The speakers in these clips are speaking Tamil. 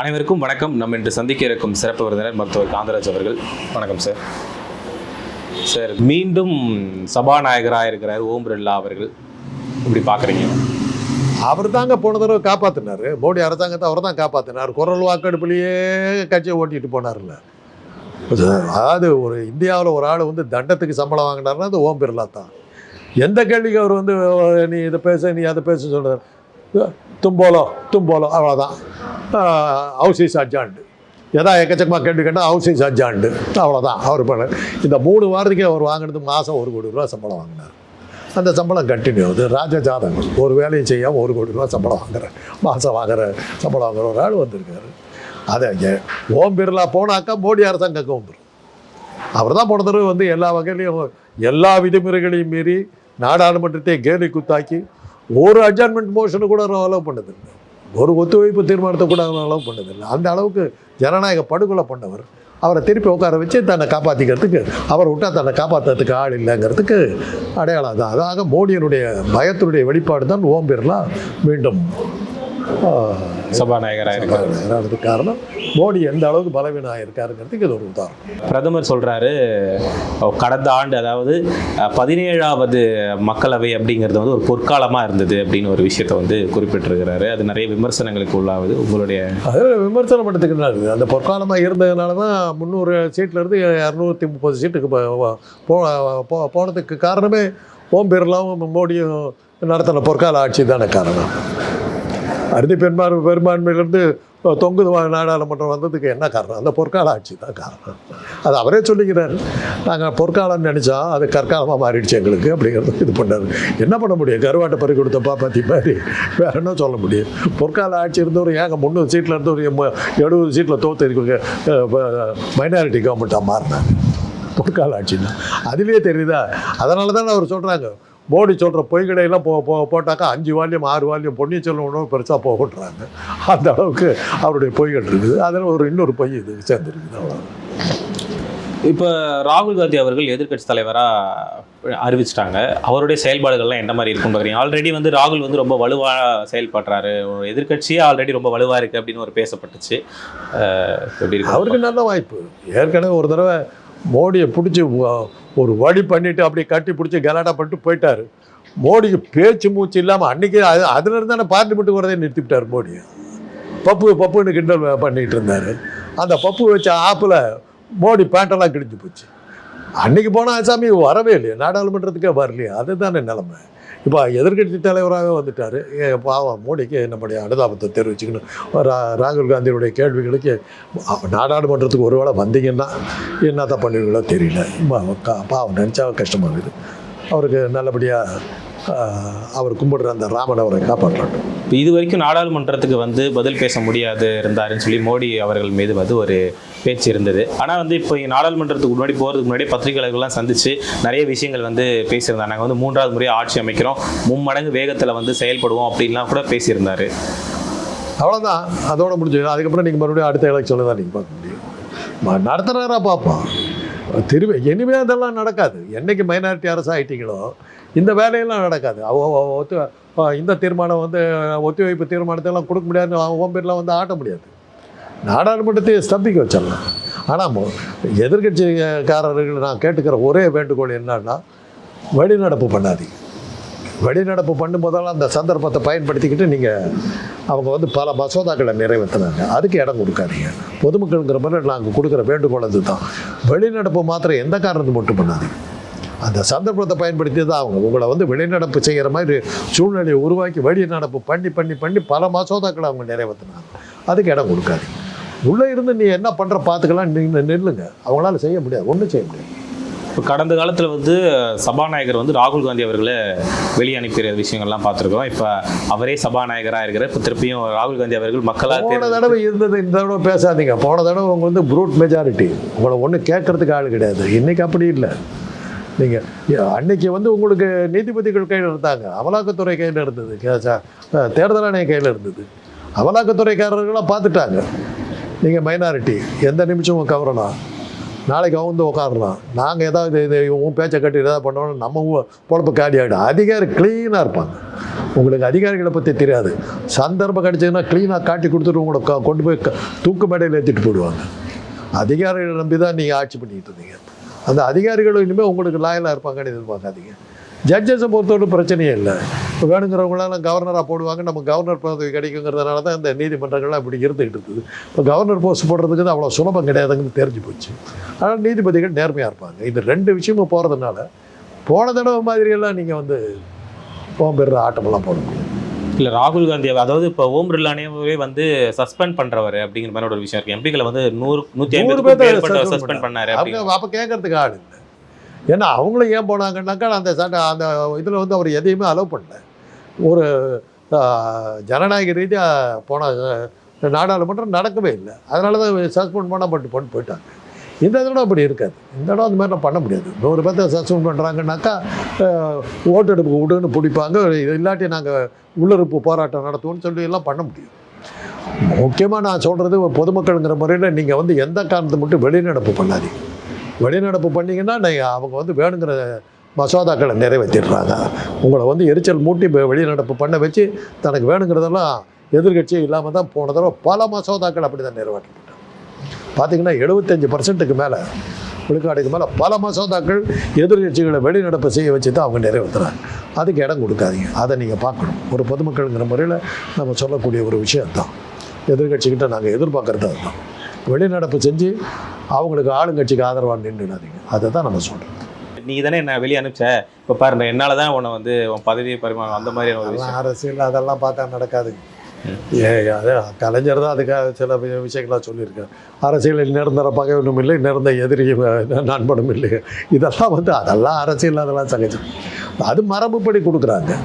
அனைவருக்கும் வணக்கம். நம்ம இன்று சந்திக்க இருக்கும் சிறப்பு விருந்தினர் மருத்துவர் காந்தராஜ் அவர்கள். வணக்கம் சார் சார் மீண்டும் சபாநாயகராக இருக்கிறார் ஓம் பிர்லா அவர்கள். இப்படி பார்க்குறீங்க? அவர் தாங்க போன தடவை காப்பாற்றினார் மோடி அரசாங்கத்தை அவர் தான் காப்பாற்றினார் குரல் வாக்கெடுப்புலேயே கட்சியை ஓட்டிட்டு போனார்ல. அதாவது ஒரு இந்தியாவில் ஒரு ஆள் வந்து தண்டத்துக்கு சம்பளம் வாங்கினார்னா அது ஓம் பிர்லா தான். எந்த கேள்விக்கு அவர் வந்து நீ இதை பேச நீ அதை பேச சொல்கிறார் தும்போலோ தும்போலோ அவ்வளோதான் ஹவுசீஸ் அஜாண்டு எதா எக்கச்சக்கமாக கேள்வி கேட்டால் ஹவுஸ் அஜாண்டு அவ்வளோதான் அவர் பண்ண. இந்த மூணு வாரத்துக்கு அவர் வாங்கினது மாதம் ஒரு கோடி ரூபா சம்பளம் வாங்கினார். அந்த சம்பளம் கண்டினியூ ஆகுது ராஜ ஜாதகம். ஒரு வேலையும் செய்யாமல் ஒரு கோடி ரூபா சம்பளம் வாங்குற மாதம் வாங்குற சம்பளம் வாங்குற ஒரு ஆள் வந்திருக்காரு. அதை ஓம் பிர்லா போனாக்கா மோடி அரசாங்கம் வந்துடும் அவர் தான் போன தடவை வந்து எல்லா வகையிலையும் எல்லா விதிமுறைகளையும் மீறி நாடாளுமன்றத்தை கேலி குத்தாக்கி ஒரு அட்ஜான்மெண்ட் மோஷனை கூட அலோவ் பண்ணதில்லை. ஒரு ஒத்துழைப்பு தீர்மானத்தை கூட அலோவ் பண்ணதில்லை. அந்த அளவுக்கு ஜனநாயக படுகொலை பண்ணவர் அவரை திருப்பி உட்கார வச்சு தன்னை காப்பாற்றிக்கிறதுக்கு அவர் விட்டா தன்னை காப்பாற்றுறதுக்கு ஆள் இல்லைங்கிறதுக்கு அடையாளம் தான் அதாக மோடியினுடைய பயத்தினுடைய வெளிப்பாடு தான் ஓம் பிர்லா மீண்டும். சபாநாயகராக இருக்கிறார் அதுக்கு காரணம் மோடி எந்த அளவுக்கு பலவீனம் இருக்காருங்கிறதுக்கு இது ஒரு உதாரணம். பிரதமர் சொல்கிறாரு கடந்த ஆண்டு அதாவது பதினேழாவது மக்களவை அப்படிங்கிறது வந்து ஒரு பொற்காலமாக இருந்தது அப்படின்னு ஒரு விஷயத்தை வந்து குறிப்பிட்டிருக்கிறாரு. அது நிறைய விமர்சனங்களுக்கு உள்ளாகுது. உங்களுடைய அதில் விமர்சனம் எடுத்துக்கிட்டாரு அந்த பொற்காலமாக இருந்ததுனால தான் முந்நூறு சீட்லேருந்து இரநூத்தி முப்பது சீட்டுக்கு போ- போனதுக்கு காரணமே ஓம் பிர்லாவும் மோடியும் நடத்தின பொற்கால ஆட்சி தானே காரணம். அறுதி பெரும்பான்மை பெரும்பான்மையிலேருந்து தொங்குது நாடாளுமன்றம் வந்ததுக்கு என்ன காரணம்? அந்த பொற்கால ஆட்சி தான் காரணம். அது அவரே சொல்லிக்கிறார். நாங்கள் பொற்காலம்னு நினச்சா அது கற்காலமாக மாறிடுச்சு எங்களுக்கு அப்படிங்கிறது இது பண்ணார். என்ன பண்ண முடியும்? கருவாட்டை பறி கொடுத்த பாப்பாத்தி மாதிரி. வேற என்ன சொல்ல முடியும்? பொற்கால ஆட்சி இருந்தவர் ஏங்க முந்நூறு சீட்டில் இருந்து ஒரு எழுபது சீட்டில் தோத்து மைனாரிட்டி கவர்மெண்ட்டாக மாறினாங்க. பொற்கால ஆட்சி தான் அதுவே தெரியுதா? அதனால தான் அவர் சொல்கிறாங்க மோடி சொல்கிற பொய்களையெல்லாம் போ போ போட்டாக்கா அஞ்சு வால்யம் ஆறு வால்யம் பொன்னியின் செல்வன் உணவு பெருசாக போகட்டுறாங்க அந்த அளவுக்கு அவருடைய பொய்கள் இருக்குது. அதில் ஒரு இன்னொரு பொய் இது சேர்ந்துருக்குது. அவ்வளோ இப்போ ராகுல் காந்தி அவர்கள் எதிர்க்கட்சி தலைவராக அறிவிச்சிட்டாங்க. அவருடைய செயல்பாடுகள்லாம் என்ன மாதிரி இருக்குன்னு பார்க்குறீங்க ஆல்ரெடி வந்து ராகுல் வந்து ரொம்ப வலுவாக செயல்படுறாரு. ஒரு எதிர்க்கட்சியே ஆல்ரெடி ரொம்ப வலுவாக இருக்குது அப்படின்னு ஒரு பேசப்பட்டுச்சு. எப்படி இருக்கு? அவருக்கு நல்ல வாய்ப்பு. ஏற்கனவே ஒரு தடவை மோடியை பிடிச்சி ஒரு வழி பண்ணிட்டு அப்படியே கட்டி பிடிச்சி கலாட்டா பண்ணிட்டு போயிட்டாரு. மோடிக்கு பேச்சு மூச்சு இல்லாமல் அன்றைக்கி அது அதுலேருந்து தானே பார்லிமெண்ட்டுக்கு வரதே நிறுத்திவிட்டார் மோடி. பப்பு பப்புன்னு கிண்டல் பண்ணிக்கிட்டு இருந்தார். அந்த பப்பு வச்ச ஆப்பில் மோடி பேண்டெல்லாம் கிழிஞ்சு போச்சு. அன்றைக்கி போனால் சாமி வரவே இல்லையா. நாடாளுமன்றத்துக்கே வரலையா. அதுதானே நிலமை. இப்போ எதிர்கட்சி தலைவராக வந்துட்டார். பாவம் மோடிக்கு நம்முடைய அனுதாபத்தை தெரிவிச்சுக்கணும். ரா- ராகுல் காந்தியுடைய கேள்விகளுக்கு நாடாளுமன்றத்துக்கு ஒரு வேளை வந்தீங்கன்னா என்னதான் பண்ணுவீங்களோ தெரியல. பாவம் பாவம் நினச்சா கஷ்டமாகுது அவருக்கு நல்லபடியாக அவர் கும்பிடுற அந்த ராமன் அவரை காப்பாற்றட்டும். இப்போ இது வரைக்கும் நாடாளுமன்றத்துக்கு வந்து பதில் பேச முடியாது இருந்தாருன்னு சொல்லி மோடி அவர்கள் மீது வந்து ஒரு பேச்சு இருந்தது. ஆனால் வந்து இப்போ நாடாளுமன்றத்துக்கு முன்னாடி போகிறதுக்கு முன்னாடி பத்திரிகையாளர்கள்லாம் சந்தித்து நிறைய விஷயங்கள் வந்து பேசியிருந்தாங்க. நாங்கள் வந்து மூன்றாவது முறையாக ஆட்சி அமைக்கிறோம். மும்மடங்கு வேகத்தில் வந்து செயல்படுவோம் அப்படின்லாம் கூட பேசியிருந்தார். அவ்வளோதான் அதோட முடிஞ்சது அதுக்கப்புறம் நீங்கள் மறுபடியும் அடுத்த எலெக்ஷனில் தான் நீங்கள் பார்க்க முடியும். ம- பார்ப்போம். திரும்ப இனிமே அதெல்லாம் நடக்காது. என்றைக்கு மைனாரிட்டி அரசு ஆகிட்டீங்களோ இந்த வேலையெல்லாம் நடக்காது. ஒத்து இந்த தீர்மானம் வந்து ஒத்திவைப்பு தீர்மானத்தெல்லாம் கொடுக்க முடியாது ஓம் பேர்லாம் வந்து ஆட்ட முடியாது. நாடாளுமன்றத்தை ஸ்தம்பிக்க வச்சிடலாம். ஆனால் எதிர்கட்சிக்காரர்கள் நான் கேட்டுக்கிற ஒரே வேண்டுகோள் என்னன்னா வழிநடப்பு பண்ணாதீங்க வெளிநடப்பு பண்ணும் போதெல்லாம் அந்த சந்தர்ப்பத்தை பயன்படுத்திக்கிட்டு நீங்கள் அவங்க வந்து பல மசோதாக்களை நிறைவேற்றினாங்க. அதுக்கு இடம் கொடுக்காதீங்க. பொதுமக்களுங்கிற மாதிரி நாங்கள் கொடுக்குற வேண்டுகோள் அதுதான். வெளிநடப்பு மாத்திரம் எந்த காரணத்தை மட்டும் பண்ணாதீங்க அந்த சந்தர்ப்பத்தை பயன்படுத்தி தான் அவங்க. உங்களை வந்து வெளிநடப்பு செய்கிற மாதிரி சூழ்நிலையை உருவாக்கி வெளிநடப்பு பண்ணி பண்ணி பண்ணி பல மசோதாக்களை அவங்க நிறைவேற்றினாங்க. அதுக்கு இடம் கொடுக்காதீங்க. உள்ளே இருந்து நீ என்ன பண்ணுற பார்த்துக்கலாம் நீங்கள் நில்லுங்க. அவங்களால செய்ய முடியாது ஒன்றும் செய்ய முடியாது. இப்போ கடந்த காலத்தில் வந்து சபாநாயகர் வந்து ராகுல் காந்தி அவர்களை வெளியே அனுப்பிற விஷயங்கள்லாம் பார்த்துருக்கோம் இப்போ அவரே சபாநாயகராக இருக்கிற இப்போ திருப்பியும் ராகுல் காந்தி அவர்கள் மக்களால் போன தடவை இருந்தது இந்த தடவை பேசாதீங்க. போன தடவை உங்க வந்து ப்ரூட் மெஜாரிட்டி உங்களை ஒன்றும் கேட்கறதுக்கு ஆள் கிடையாது. இன்னைக்கு அப்படி இல்லை. நீங்கள் அன்னைக்கு வந்து உங்களுக்கு நீதிபதிகள் கையில் இருந்தாங்க. அமலாக்கத்துறை கையில் இருந்தது. தேர்தல் ஆணையம் கையில் இருந்தது. அமலாக்கத்துறைக்காரர்களாம் பார்த்துட்டாங்க. நீங்கள் மைனாரிட்டி எந்த நிமிஷமும் கவரலாம் நாளைக்கு அவன் வந்து உட்காரலாம் நாங்கள் ஏதாவது இது உன் பேச்சை கட்டி ஏதாவது பண்ணோம்னா நம்ம பொழப்பு காலி ஆகிடும் அதிகாரி க்ளீனாக இருப்பாங்க. உங்களுக்கு அதிகாரிகளை பற்றி தெரியாது. சந்தர்ப்பம் கிடச்சிங்கன்னா க்ளீனாக காட்டி கொடுத்துட்டு உங்களை கொண்டு போய் தூக்கு மேடையில் ஏற்றிட்டு போயிடுவாங்க. அதிகாரிகளை நம்பி தான் நீங்கள் ஆட்சி பண்ணிக்கிட்டு இருந்தீங்க. அந்த அதிகாரிகளும் இனிமேல் உங்களுக்கு லாயலாக இருப்பாங்கன்னு எதிர்பார்க்காதீங்க. ஜட்ஜஸை பொறுத்தவரை பிரச்சனையே இல்லை. இப்போ வேணுங்கிறவங்களெல்லாம் கவர்னராக போடுவாங்க. நம்ம கவர்னர் பதவி கிடைக்குங்கிறதுனால தான் இந்த நீதிமன்றங்கள்லாம் இப்படி இருந்துகிட்டு இருக்குது. இப்போ கவர்னர் போஸ்ட் போடுறதுக்கு அவ்வளோ சுலபம் கிடையாதுங்கன்னு தெரிஞ்சு போச்சு. ஆனால் நீதிபதிகள் நேர்மையாக இருப்பாங்க. இது ரெண்டு விஷயமும் போகிறதுனால போன தடவை மாதிரியெல்லாம் நீங்கள் வந்து போம்பெற ஆட்டமெல்லாம் போட முடியாது இல்ல ராகுல் காந்தி அதாவது இப்போ ஓம் பிர்லானேவே வந்து சஸ்பெண்ட் பண்றவர் அப்படிங்கிற மாதிரி ஒரு விஷயம் இருக்கு. எம்பிக்களை வந்து நூறு நூத்தி நூறு ஐம்பது suspend சஸ்பெண்ட் பண்ணாரு அப்போ கேட்கறதுக்கு ஆள் இல்லை. ஏன்னா அவங்களும் ஏன் போனாங்கன்னாக்கா அந்த சட்ட அந்த இதில் வந்து அவர் எதையுமே அலோவ் பண்ணல. ஒரு ஜனநாயக ரீதியாக போன நாடாளுமன்றம் நடக்கவே இல்லை. அதனால தான் சஸ்பெண்ட் பண்ண பட்டு பண்ணி போயிட்டாங்க. இந்த தடவை அப்படி இருக்காது. இந்த தடவை அந்த மாதிரிலாம் பண்ண முடியாது. நூறு பேர்த்த சஸ்பெண்ட் பண்ணுறாங்கன்னாக்கா ஓட்டெடுப்பு விடுன்னு பிடிப்பாங்க. இது இல்லாட்டி நாங்கள் உள்ளிருப்பு போராட்டம் நடத்துவோம்னு சொல்லி எல்லாம் பண்ண முடியும். முக்கியமாக நான் சொல்கிறது பொதுமக்கள்ங்கிற முறையில் நீங்கள் வந்து எந்த காரணத்தை மட்டும் வெளிநடப்பு பண்ணாதீங்க. வெளிநடப்பு பண்ணிங்கன்னா நீங்கள் அவங்க வந்து வேணுங்கிற மசோதாக்களை நிறைவேற்றிடுறாங்க. உங்களை வந்து எரிச்சல் மூட்டி வெளிநடப்பு பண்ண வச்சு தனக்கு வேணுங்கிறதெல்லாம் எதிர்கட்சியே இல்லாமல் தான் போன தடவை பல மசோதாக்கள் அப்படி தான் நிறைவேற்றப்பட்டாங்க பார்த்தீங்கன்னா எழுபத்தஞ்சு பர்சன்ட்டுக்கு மேலே விழுக்காடுக்கு மேலே பல மசோதாக்கள் எதிர்கட்சிகளை வெளிநடப்பு செய்ய வச்சு தான் அவங்க நிறைவேற்றுறாங்க. அதுக்கு இடம் கொடுக்காதீங்க. அதை நீங்கள் பார்க்கணும். ஒரு பொதுமக்கள்ங்கிற முறையில் நம்ம சொல்லக்கூடிய ஒரு விஷயம் தான் எதிர்கட்சிக்கிட்ட நாங்கள் எதிர்பார்க்குறது அதுதான். வெளிநடப்பு செஞ்சு அவங்களுக்கு ஆளுங்கட்சிக்கு ஆதரவாக நின்றுடாதீங்க. அதை தான் நம்ம சொல்கிறோம் நீ தானே என்ன வெளியே அனுப்பிச்ச? இப்போ பாரு நான் என்னால தான் உன்னை வந்து உன் பதவியை பரிமாறும் அந்த மாதிரி ஒரு விஷயம். அதெல்லாம் அரசியல் அதெல்லாம் பார்த்தா நடக்காதுங்க ஏ அது கலைஞர் தான் அதுக்காக சில வி- விஷயங்களா சொல்லியிருக்காரு. அரசியலில் நிரந்தர பகைவனும் இல்லை நிரந்த எதிரியும் நண்பனும் இல்லை. இதெல்லாம் வந்து அதெல்லாம் அரசியல் அதெல்லாம் சகஜம் அது மரபுப்படி கொடுக்குறாங்க.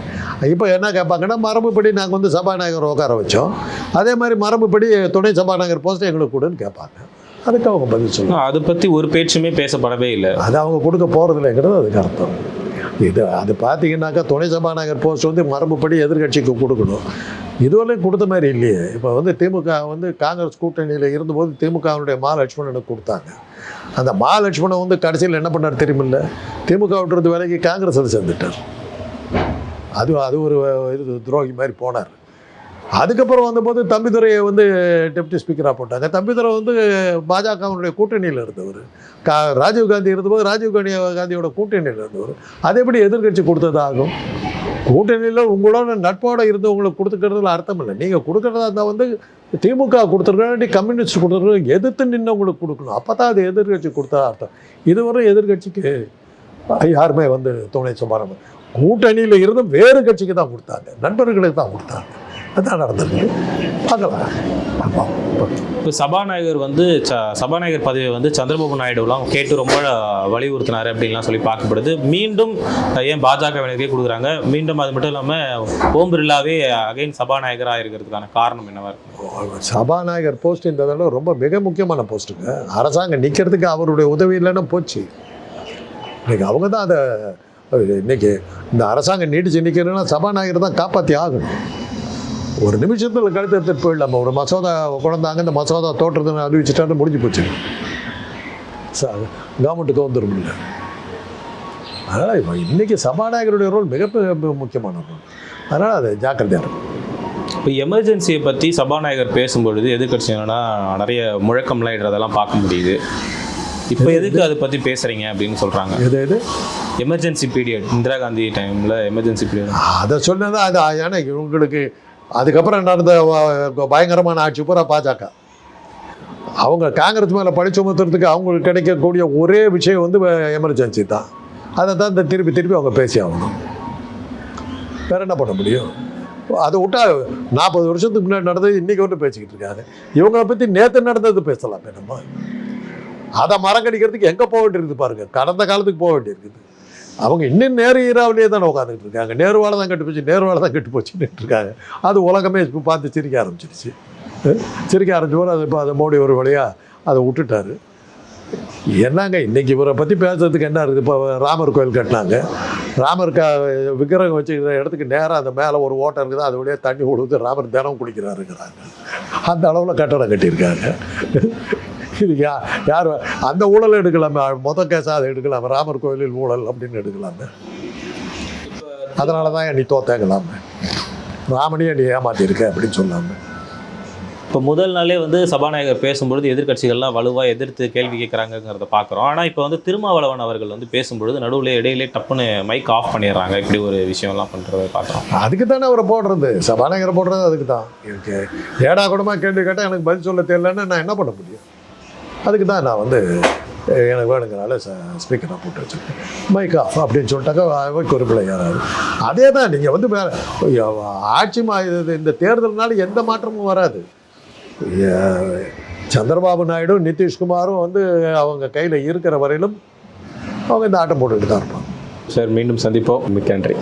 இப்போ என்ன கேட்பாங்கன்னா மரபுப்படி நாங்கள் வந்து சபாநாயகர் உட்கார வச்சோம். அதே மாதிரி மரபுப்படி துணை சபாநாயகர் போஸ்ட் எங்களுக்கு கொடுன்னு கேட்பாங்க அதுக்கு அவங்க பதில் சொல்லுவாங்க அதை பத்தி ஒரு பேச்சுமே பேசப்படவே இல்லை. அது அவங்க கொடுக்க போகிறதில்லைங்கிறது அதுக்கு அர்த்தம். இது அது பார்த்தீங்கன்னாக்கா துணை சபாநாயகர் போஸ்ட் வந்து மரபுப்படி எதிர்க்கட்சிக்கு கொடுக்கணும். இதுவரையும் கொடுத்த மாதிரி இல்லையே. இப்போ வந்து திமுக வந்து காங்கிரஸ் கூட்டணியில் இருந்தபோது திமுகவினுடைய மா லட்சுமணனுக்கு கொடுத்தாங்க. அந்த மா லட்சுமணன் வந்து கடைசியில் என்ன பண்ணார் தெரியுமில்ல? திமுக விட்டுறது வேலைக்கு காங்கிரஸில் சேர்ந்துட்டார். அது அது ஒரு இது துரோகி மாதிரி போனார். அதுக்கப்புறம் வந்தபோது தம்பிதுரையை வந்து டெப்டி ஸ்பீக்கராக போட்டாங்க. தம்பிதுரை வந்து பாஜகவினுடைய கூட்டணியில் இருந்தவர். கா ராஜீவ் காந்தி இருந்தபோது ராஜீவ் காந்தி காந்தியோட கூட்டணியில் இருந்தவர். அது எப்படி எதிர்க்கட்சி கொடுத்தது ஆகும் கூட்டணியில் உங்களோட நட்போட இருந்தவங்களுக்கு கொடுத்துக்கிறதுல அர்த்தம் இல்லை. நீங்கள் கொடுக்குறதா இருந்தால் வந்து திமுக கொடுத்துருக்காண்டி கம்யூனிஸ்ட் கொடுத்துருக்க எதிர்த்து நின்னவங்களுக்கு கொடுக்கணும். அப்போ தான் அது எதிர்க்கட்சி கொடுத்தா அர்த்தம். இதுவரை எதிர்க்கட்சிக்கு யாருமே வந்து துணை சுமாரம் கூட்டணியில் இருந்து வேறு கட்சிக்கு தான் கொடுத்தாங்க. நண்பர்களுக்கு தான் கொடுத்தாங்க. அதான் நடந்திருக்கு. பார்க்கலாம். ஆமாம் இப்போ சபாநாயகர் வந்து ச சபாநாயகர் பதவியை வந்து சந்திரபாபு நாயுடுலாம் கேட்டு ரொம்ப வலியுறுத்தினாரு அப்படின்லாம் சொல்லி பார்க்கப்படுது. மீண்டும் ஏன் பாஜகவினருக்கே கொடுக்குறாங்க? மீண்டும் அது மட்டும் இல்லாமல் ஓம் பிர்லாவே அகைன் சபாநாயகராக இருக்கிறதுக்கான காரணம் என்னவா சபாநாயகர் போஸ்ட் இந்த தடவை ரொம்ப மிக முக்கியமான போஸ்ட்டுங்க. அரசாங்கம் நிற்கிறதுக்கு அவருடைய உதவி இல்லைன்னா போச்சு. இன்னைக்கு அவங்க தான் அதை இன்னைக்கு இந்த அரசாங்கம் நீடிச்சு நிற்கிறதுனா சபாநாயகர் தான் காப்பாற்றி ஆகணும். ஒரு நிமிஷத்தில் கழுத்து எடுத்துட்டு போயிடலாமா. ஒரு மசோதா கொண்டாந்தாங்க இந்த மசோதா தோற்றத்தை அறிவிச்சிட்டாரு முடிஞ்சு போச்சு. கவர்மெண்ட்டுக்கு வந்துடும் இல்லை. அதனால் இப்போ இன்றைக்கி சபாநாயகருடைய ரோல் மிக மிக முக்கியமான ரோல் அதனால் அது ஜாக்கிரதையாக இருக்கும் இப்போ எமர்ஜென்சியை பற்றி சபாநாயகர் பேசும்பொழுது எதிர்க்கட்சி என்னன்னா நிறைய முழக்கம்லாம் இடுறதெல்லாம் பார்க்க முடியுது. இப்போ எதுக்கு அதை பற்றி பேசுகிறீங்க அப்படின்னு சொல்கிறாங்க எது எது? எமர்ஜென்சி பீரியட் இந்திரா காந்தி டைமில் எமர்ஜென்சி பீரியட் அதை சொன்னது அது ஏன்னா இவங்களுக்கு அதுக்கப்புறம் நடந்த பயங்கரமான ஆட்சி பூரா பாஜக. அவங்க காங்கிரஸ் மேலே பழி சுமத்துறதுக்கு அவங்களுக்கு கிடைக்கக்கூடிய ஒரே விஷயம் வந்து எமர்ஜென்சி தான். அதை தான் இந்த திருப்பி திருப்பி அவங்க பேசி ஆகணும். வேற என்ன பண்ண முடியும்? அதை விட்டா நாற்பது வருஷத்துக்கு முன்னாடி நடந்தது இன்றைக்கி வந்து பேசிக்கிட்டு இருக்காங்க இவங்களை பற்றி நேற்று நடந்தது பேசலாம் நம்ம. அதை மரம் கடிக்கிறதுக்கு எங்கே போக வேண்டியிருக்குது பாருங்கள் கடந்த காலத்துக்கு போக வேண்டியிருக்குது. அவங்க இன்னும் நேரு ஈராவிலே தானே உட்காந்துட்டு இருக்காங்க. நேருவால் தான் கெட்டு போச்சு நேருவால தான் கெட்டு போச்சுன்னு இருக்காங்க. அது உலகமே இப்போ பார்த்து சிரிக்க ஆரம்பிச்சிருச்சு. சிரிக்க ஆரம்பிச்ச போது அது இப்போ அதை மோடி ஒரு வழியாக அதை விட்டுட்டாரு. என்னங்க இன்னைக்கு இவரை பற்றி பேசுறதுக்கு என்ன இருக்குது? இப்போ ராமர் கோயில் கட்டினாங்க. ராமர் கா விக்கிரகம் வச்சுக்கிற இடத்துக்கு நேராக அந்த மேலே ஒரு ஓட்டம் இருக்குது. அது வழியாக தண்ணி கொடுத்து ராமர் தினம் குடிக்கிறாருங்கிறாங்க அந்த அளவில் கட்டடம் கட்டியிருக்காங்க. இது யா யார்? அந்த ஊழல் எடுக்கலாமே. மொத கேஸாக அதை எடுக்கலாமே. ராமர் கோயிலில் ஊழல் அப்படின்னு எடுக்கலாமே. அதனால தான் நீ தோத்தேங்கலாமே. ராமனையே நீ ஏமாத்திருக்க அப்படின்னு சொல்லாமே. இப்போ முதல் நாளே வந்து சபாநாயகர் பேசும்பொழுது எதிர்க்கட்சிகள்லாம் வலுவாக எதிர்த்து கேள்வி கேட்குறாங்கிறத பார்க்குறோம் ஆனால் இப்போ வந்து திருமாவளவன் அவர்கள் வந்து பேசும்பொழுது நடுவில் இடையிலே டப்புன்னு மைக் ஆஃப் பண்ணிடுறாங்க. இப்படி ஒரு விஷயம்லாம் பண்ணுறதை பார்க்குறோம் அதுக்கு தானே அவரை போடுறது? சபாநாயகரை போடுறது அதுக்கு தான். இருக்கு ஏடா கூடமா கேள்வி கேட்டால் எனக்கு பதில் சொல்ல தெரியலன்னு நான் என்ன பண்ண முடியும்? அதுக்கு தான் நான் வந்து எனக்கு வேணுங்கிறனால ஸ்பீக்கராக போட்டு வச்சுருக்கேன். மைக் ஆஃப் அப்படின்னு சொல்லிட்டாக்கா குறிப்பில் யாராவது. அதே தான் நீங்கள் வந்து வேற ஐயோ, ஆட்சி இது இந்த தேர்தல்னால எந்த மாற்றமும் வராது. சந்திரபாபு நாயுடு நிதிஷ்குமாரும் வந்து அவங்க கையில் இருக்கிற வரையிலும் அவங்க இந்த ஆட்டம் போட்டுக்கிட்டு தான் இருப்பாங்க. சார் மீண்டும் சந்திப்போம். மிக்க நன்றி.